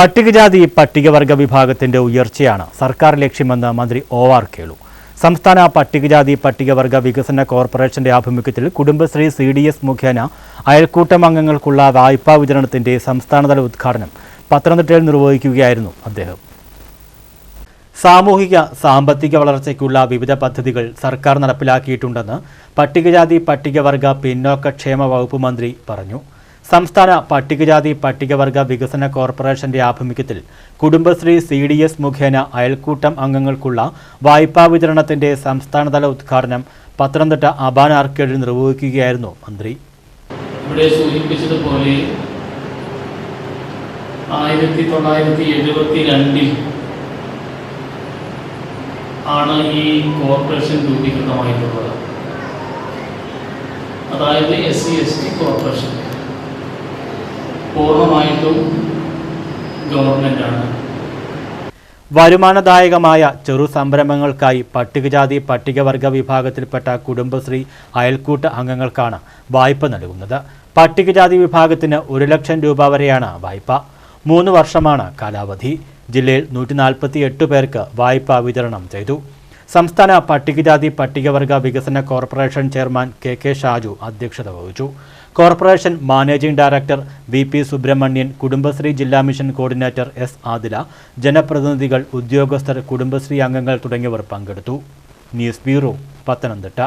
പട്ടികജാതി പട്ടികവർഗ വിഭാഗത്തിന്റെ ഉയർച്ചയാണ് സർക്കാർ ലക്ഷ്യമെന്ന് മന്ത്രി ഒ ആർ കേളു സംസ്ഥാന പട്ടികജാതി പട്ടികവർഗ വികസന കോർപ്പറേഷന്റെ ആഭിമുഖ്യത്തിൽ കുടുംബശ്രീ സി ഡി എസ് മുഖേന അയൽക്കൂട്ടം അംഗങ്ങൾക്കുള്ള വായ്പാ വിതരണത്തിന്റെ സംസ്ഥാനതല ഉദ്ഘാടനം പത്തനംതിട്ടയിൽ നിർവഹിക്കുകയായിരുന്നു അദ്ദേഹം. സാമൂഹിക സാമ്പത്തിക വളർച്ചയ്ക്കുള്ള വിവിധ പദ്ധതികൾ സർക്കാർ നടപ്പിലാക്കിയിട്ടുണ്ടെന്ന് പട്ടികജാതി പട്ടികവർഗ പിന്നോക്ക ക്ഷേമ വകുപ്പ് മന്ത്രി പറഞ്ഞു. സംസ്ഥാന പട്ടികജാതി പട്ടികവർഗ വികസന കോർപ്പറേഷന്റെ ആഭിമുഖ്യത്തിൽ കുടുംബശ്രീ സി ഡി എസ് മുഖേന അയൽക്കൂട്ടം അംഗങ്ങൾക്കുള്ള വായ്പാ വിതരണത്തിന്റെ സംസ്ഥാനതല ഉദ്ഘാടനം പത്തനംതിട്ട അബാൻ ആർക്കേഡിൽ നിർവഹിക്കുകയായിരുന്നു മന്ത്രി. ഇവിടെ സൂചിപ്പിച്ചതുപോലെ ആയിരത്തി തൊള്ളായിരത്തി എഴുപത്തി രണ്ടിൽ ആണ് ഈ കോർപ്പറേഷൻ രൂപീകൃതമായിട്ടുള്ളത്. അതായത് S C S T corporation. പൂർണമായിട്ടും ഗവൺമെന്റാണ്. വരുമാനദായകമായ ചെറു സംരംഭങ്ങൾക്കായി പട്ടികജാതി പട്ടികവർഗ വിഭാഗത്തിൽപ്പെട്ട കുടുംബശ്രീ അയൽക്കൂട്ട അംഗങ്ങൾക്കാണ് വായ്പ നൽകുന്നത്. പട്ടികജാതി വിഭാഗത്തിന് ഒരു ലക്ഷം രൂപ വരെയാണ് വായ്പ. മൂന്ന് വർഷമാണ് കാലാവധി. ജില്ലയിൽ നൂറ്റി നാൽപ്പത്തി എട്ട് പേർക്ക് വായ്പ വിതരണം ചെയ്തു. സംസ്ഥാന പട്ടികജാതി പട്ടികവർഗ വികസന corporation chairman K K Shaju അധ്യക്ഷത വഹിച്ചു. Corporation managing director V P Subrahmanyan Kudumbashree ജില്ലാ മിഷൻ കോർഡിനേറ്റർ എസ് ആദില ജനപ്രതിനിധികൾ ഉദ്യോഗസ്ഥർ കുടുംബശ്രീ അംഗങ്ങൾ തുടങ്ങിയവർ പങ്കെടുത്തു. News bureau Pathanamthitta.